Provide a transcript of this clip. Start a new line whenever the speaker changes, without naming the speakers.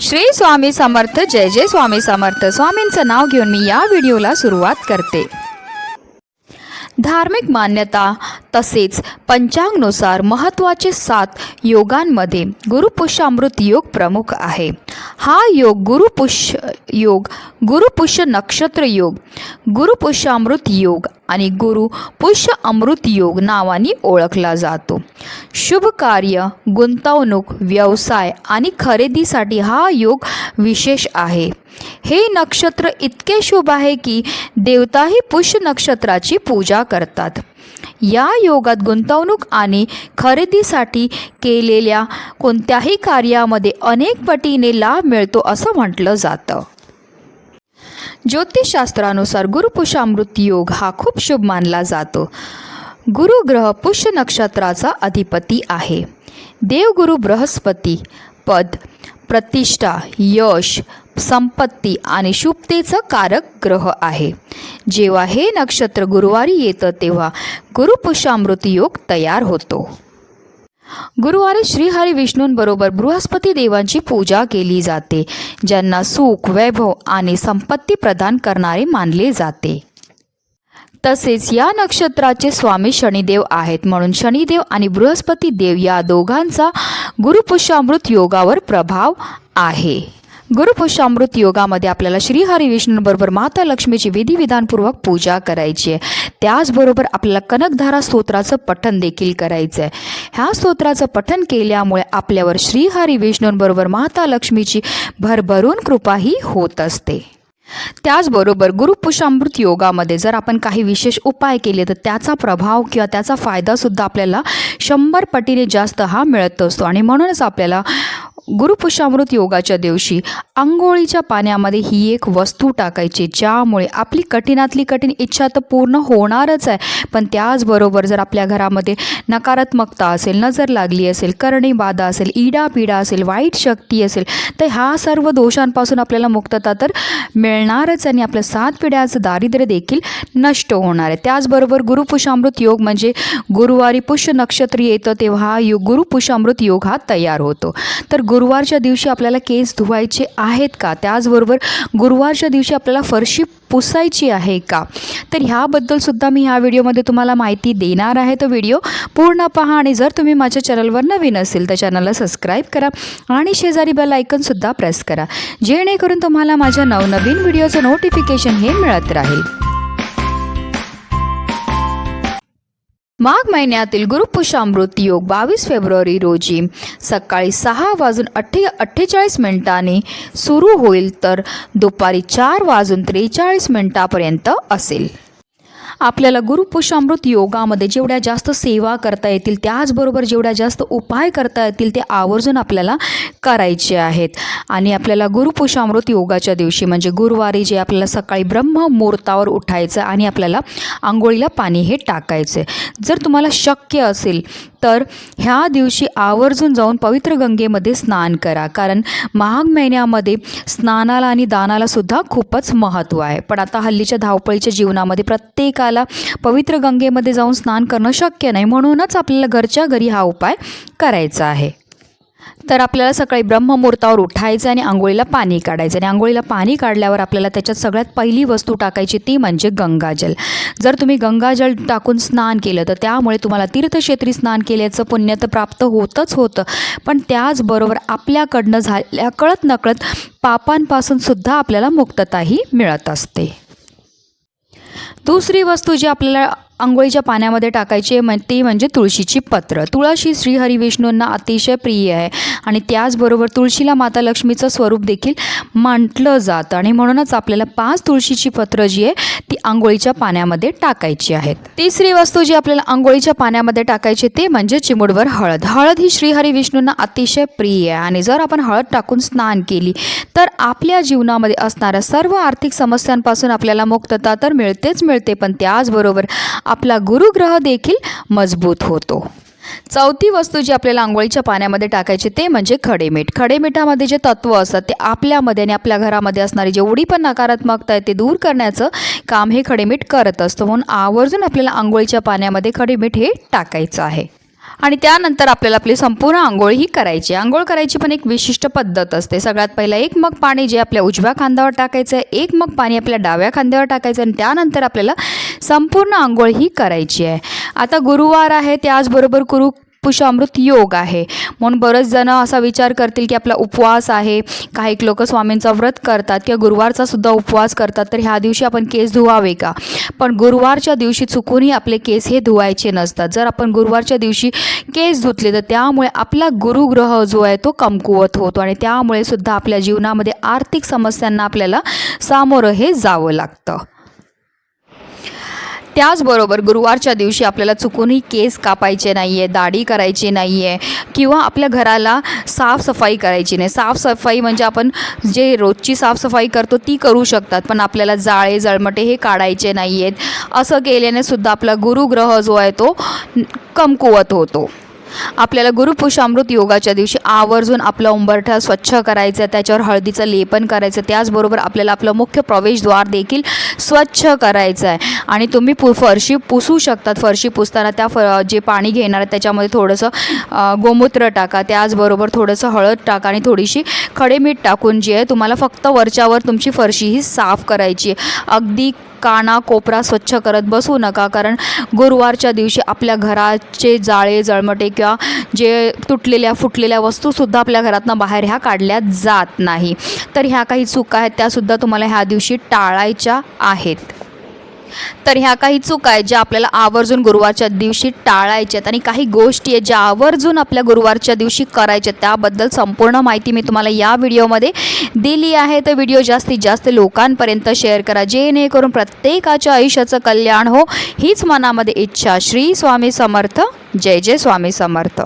श्री स्वामी समर्थ जय जय स्वामी समर्थ. स्वामींचं नाव घेऊन मी या व्हिडिओला सुरुवात करते. धार्मिक मान्यता तसेच पंचांगनुसार महत्त्वाचे सात योगांमध्ये गुरुपुष्यामृत योग प्रमुख आहे. हा योग गुरुपुष्य योग गुरुपुष्य नक्षत्र योग गुरुपुष्यामृत योग आणि गुरु पुष्य अमृत योग नावाने ओळखला जातो. शुभ कार्य गुंतवणूक व्यवसाय आणि खरेदीसाठी हा योग विशेष आहे. हे नक्षत्र इतके शुभ आहे की देवताही पुष्य नक्षत्राची पूजा करतात. या योगात गुंतवणूक आणि खरेदीसाठी केलेल्या कोणत्याही कार्यामध्ये अनेक पटीने लाभ मिळतो असं म्हटलं जातं. ज्योतिषशास्त्रानुसार गुरुपुषामृत योग हा खूप शुभ मानला जातो. गुरुग्रह पुष्य नक्षत्राचा अधिपती आहे. देवगुरु बृहस्पती पद प्रतिष्ठा यश संपत्ती आणि शुभतेचं कारक ग्रह आहे. जेव्हा हे नक्षत्र गुरुवारी येतं तेव्हा गुरुपुषामृत योग तयार होतो. गुरुवारी श्रीहरी विष्णूंबरोबर बृहस्पती देवांची पूजा केली जाते ज्यांना सुख वैभव आणि संपत्ती प्रदान करणारे मानले जाते. तसेच या नक्षत्राचे स्वामी शनिदेव आहेत म्हणून शनिदेव आणि बृहस्पती देव या दोघांचा गुरुपुष्यामृत योगावर प्रभाव आहे. गुरुपुष्यामृत योगामध्ये आपल्याला श्रीहरी विष्णूंबरोबर माता लक्ष्मीची विधिविधानपूर्वक पूजा करायची आहे. त्याचबरोबर आपल्याला कनकधारा स्तोत्राचं पठण देखील करायचं आहे. ह्या स्तोत्राचं पठण केल्यामुळे आपल्यावर श्रीहरी विष्णूंबरोबर माता लक्ष्मीची भरभरून कृपाही होत असते. त्याचबरोबर गुरुपुषामृत योगामध्ये जर आपण काही विशेष उपाय केले तर त्याचा प्रभाव किंवा त्याचा फायदासुद्धा आपल्याला शंभर पटीने जास्त हा मिळत असतो. आणि म्हणूनच आपल्याला गुरुपुषामृत योगाच्या दिवशी आंघोळीच्या पाण्यामध्ये ही एक वस्तू टाकायची ज्यामुळे आपली कठीणातली कठीण इच्छा तर पूर्ण होणारच आहे. पण त्याचबरोबर जर आपल्या घरामध्ये नकारात्मकता असेल नजर लागली असेल करणी बाधा असेल इडापिडा असेल वाईट शक्ती असेल तर ह्या सर्व दोषांपासून आपल्याला मुक्तता तर मिळणारच आणि आपलं सात पिढ्याचं दारिद्र्य देखील नष्ट होणार आहे. त्याचबरोबर गुरुपुषामृत योग म्हणजे गुरुवारी पुष्य नक्षत्र येतं तेव्हा यो गुरुपुषामृत योग हा तयार होतो. तर गुरुवारच्या दिवशी आपल्याला केस धुवायचे आहेत का? त्याचबरोबर गुरुवारच्या दिवशी आपल्याला फरशी पुसायची आहे का? तर ह्याबद्दलसुद्धा मी ह्या व्हिडिओमध्ये तुम्हाला माहिती देणार आहे. तो व्हिडिओ पूर्ण पहा आणि जर तुम्ही माझ्या चॅनलवर नवीन असेल तर चॅनलला सबस्क्राईब करा आणि शेजारी बेल आयकनसुद्धा प्रेस करा. जेणेकरून तुम्हाला माझ्या नवनवीन व्हिडिओचं नोटिफिकेशन हे मिळत राहील. माघ महिन्यातील गुरुपुषामृत योग बावीस फेब्रुवारी रोजी सकाळी सहा वाजून अठ्ठे अठ्ठेचाळीस मिनिटांनी सुरू होईल तर दुपारी चार वाजून त्रेचाळीस मिनिटापर्यंत असेल. आपल्याला गुरुपुषामृत योगामध्ये जेवढ्या जास्त सेवा करता येतील त्याचबरोबर जेवढ्या जास्त उपाय करता येतील ते आवर्जून आपल्याला करायचे आहेत. आणि आपल्याला गुरुपुषामृत योगाच्या दिवशी म्हणजे गुरुवारी जे आपल्याला सकाळी ब्रह्ममुहूर्तावर उठायचं आणि आपल्याला आंघोळीला पाणी हे टाकायचं. आहे जर तुम्हाला शक्य असेल तर ह्या दिवशी आवर्जून जाऊन पवित्र गंगेमध्ये स्नान करा. कारण माघ महिन्यामध्ये स्नानाला आणि दानाला सुद्धा खूपच महत्त्व आहे. पण आता हल्लीच्या धावपळीच्या जीवनामध्ये प्रत्येकाला पवित्र गंगेमध्ये जाऊन स्नान करणं शक्य नाही. म्हणूनच आपल्याला घरच्या घरी हा उपाय करायचा आहे. तर आपल्याला सकाळी ब्रह्ममुहूर्तावर उठायचं आणि आंघोळीला पाणी काढायचं. आणि आंघोळीला पाणी काढल्यावर आपल्याला त्याच्यात सगळ्यात पहिली वस्तू टाकायची ती म्हणजे गंगाजल. जर तुम्ही गंगाजल टाकून स्नान केलं तर त्यामुळे तुम्हाला तीर्थक्षेत्री स्नान केल्याचं पुण्य तर प्राप्त होतच होतं. पण त्याचबरोबर आपल्याकडनं झाल्या कळत नकळत पापांपासून सुद्धा आपल्याला मुक्तताही मिळत असते. दुसरी वस्तू जी आपल्याला आंघोळीच्या पाण्यामध्ये टाकायची म्हण ती म्हणजे तुळशीची पत्र. तुळशी श्रीहरी विष्णूंना अतिशय प्रिय आहे आणि त्याचबरोबर तुळशीला माता लक्ष्मीचं स्वरूप देखील म्हटलं जातं आणि म्हणूनच आपल्याला पाच तुळशीची पत्र जी आहे ती आंघोळीच्या पाण्यामध्ये टाकायची आहेत. तिसरी वस्तू जी आपल्याला आंघोळीच्या पाण्यामध्ये टाकायची ते म्हणजे चिमुडवर हळद. हळद ही श्रीहरी विष्णूंना अतिशय प्रिय आहे आणि जर आपण हळद टाकून स्नान केली तर आपल्या जीवनामध्ये असणाऱ्या सर्व आर्थिक समस्यांपासून आपल्याला मुक्तता तर मिळतेच मिळते पण त्याचबरोबर आपला गुरुग्रह देखील मजबूत होतो. चौथी वस्तू जी आपल्याला आंघोळीच्या पाण्यामध्ये टाकायची ते म्हणजे खडेमीठ. खडेमिठामध्ये जे तत्व असतात ते आपल्यामध्ये आणि आपल्या घरामध्ये असणारी जेवढी पण नकारात्मकता आहे ते दूर करण्याचं काम हे खडेमीठ करत असतं. म्हणून आवर्जून आपल्याला आंघोळीच्या पाण्यामध्ये खडेमीठ हे टाकायचं आहे. आणि त्यानंतर आपल्याला आपली संपूर्ण आंघोळ ही करायची आहे. आंघोळ करायची पण एक विशिष्ट पद्धत असते. सगळ्यात पहिला एक मग पाणी जे आपल्या उजव्या खांद्यावर टाकायचं आहे. एक मग पाणी आपल्या डाव्या खांद्यावर टाकायचं आणि त्यानंतर आपल्याला संपूर्ण आंघोळ ही करायची आहे. आता गुरुवार आहे त्याचबरोबर गुरु पुषामृत योग आहे. म्हणून बरेच जण असा विचार करतील की आपला उपवास आहे. काही लोक स्वामींचा व्रत करतात किंवा गुरुवारचा सुद्धा उपवास करतात. तर ह्या दिवशी आपण केस धुवावे का? पण गुरुवारच्या दिवशी चुकूनही आपले केस हे धुवायचे नसतात. जर आपण गुरुवारच्या दिवशी केस धुतले तर त्यामुळे आपला गुरुग्रह जो आहे तो कमकुवत होतो आणि त्यामुळे सुद्धा आपल्या जीवनामध्ये आर्थिक समस्यांना आपल्याला सामोरं हे जावं लागतं. त्याचबरोबर गुरुवारच्या दिवशी आपल्याला चुकूनही केस कापायचे नाही आहे दाढी करायची नाही आहे किंवा आपल्या घराला साफसफाई करायची नाही. साफसफाई म्हणजे आपण जे रोजची साफसफाई करतो ती करू शकतात पण आपल्याला जाळे जळमटे हे काढायचे नाही आहेत असं केल्याने सुद्धा आपला गुरुग्रह जो आहे तो कमकुवत होतो. आपल्याला गुरुपुषामृत योगाच्या दिवशी आवर्जून आपला उंबरठा स्वच्छ करायचं त्याच्यावर हळदीचं लेपन करायचं त्याचबरोबर आपल्याला आपलं मुख्य प्रवेशद्वार देखील स्वच्छ करायचं आहे. आणि तुम्ही पु फरशी पुसू शकतात फरशी पुसताना त्या फ जे पाणी घेणार आहे त्याच्यामध्ये थोडंसं गोमूत्र टाका त्याचबरोबर थोडंसं हळद टाका आणि थोडीशी खडे मीठ टाकून जी आहे तुम्हाला फक्त वरच्यावर तुमची फरशी ही साफ करायची आहे. अगदी काना कोपरा स्वच्छ करत बसू नका. कारण गुरुवारच्या दिवशी आपल्या घराचे जाळे जळमटे किंवा जे तुटलेल्या फुटलेल्या वस्तूसुद्धा आपल्या घरातनं बाहेर ह्या काढल्या जात नाही. तर ह्या काही चुका आहेत त्यासुद्धा तुम्हाला ह्या दिवशी टाळायच्या आहेत. तर ह्या काही चुका आहेत ज्या आपल्याला आवर्जून गुरुवारच्या दिवशी टाळायच्या आहेत आणि काही गोष्टी आहेत ज्या आवर्जून आपल्या गुरुवारच्या दिवशी करायच्या आहेत. त्याबद्दल संपूर्ण माहिती मी तुम्हाला या व्हिडिओमध्ये दिली आहे. तर व्हिडिओ जास्तीत जास्त लोकांपर्यंत शेअर करा. जेणेकरून प्रत्येकाच्या आयुष्याचं कल्याण हो. हीच मनामध्ये इच्छा. श्री स्वामी समर्थ. जय जय स्वामी समर्थ.